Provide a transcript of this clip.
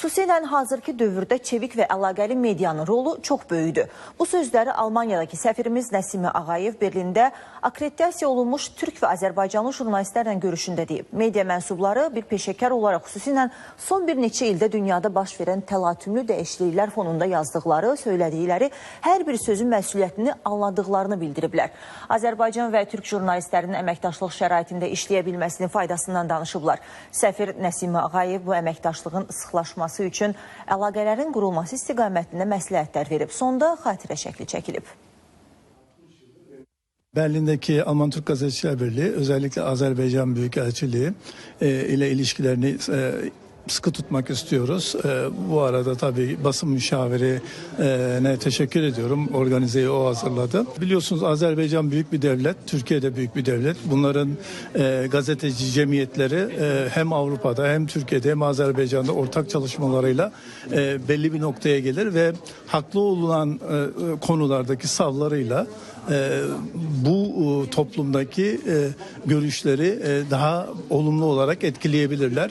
Xüsusilə hazırki dövrdə çevik və əlaqəli medianın rolu çox böyükdür. Bu sözləri Almaniyadakı səfirimiz Nəsimi Ağayev Berlində akkreditasiya olunmuş türk və Azərbaycanlı jurnalistlərlə görüşündə deyib. Media mənsubları bir peşəkar olaraq xüsusilə son bir neçə ildə dünyada baş verən təlatümlü dəyişikliklər fonunda yazdıqları, söylədikləri hər bir sözün məsuliyyətini anladıqlarını bildiriblər. Azərbaycan və türk jurnalistlərinin əməkdaşlıq şəraitində işləyə bilməsinin faydasından danışıblar. Səfir Nəsimi Ağayev bu əməkdaşlığın sıxlaşması üçün əlaqələrin qurulması istiqamətində məsləhətlər verib. Sonda xatirə şəkli çəkilib. Berlin'deki Alman Türk Gazeteciler Birliği özellikle Azerbaycan Büyükelçiliği e, ile ilişkilerini e, sıkı tutmak istiyoruz. E, bu arada tabii basın müşavirine teşekkür ediyorum. Organizeyi o hazırladı. Biliyorsunuz Azerbaycan büyük bir devlet, Türkiye de büyük bir devlet. Bunların e, gazeteci cemiyetleri e, hem Avrupa'da hem Türkiye'de hem Azerbaycan'da ortak çalışmalarıyla e, belli bir noktaya gelir ve haklı olunan e, konulardaki savlarıyla e, bu e, toplumdaki e, görüşleri e, daha olumlu olarak etkileyebilirler.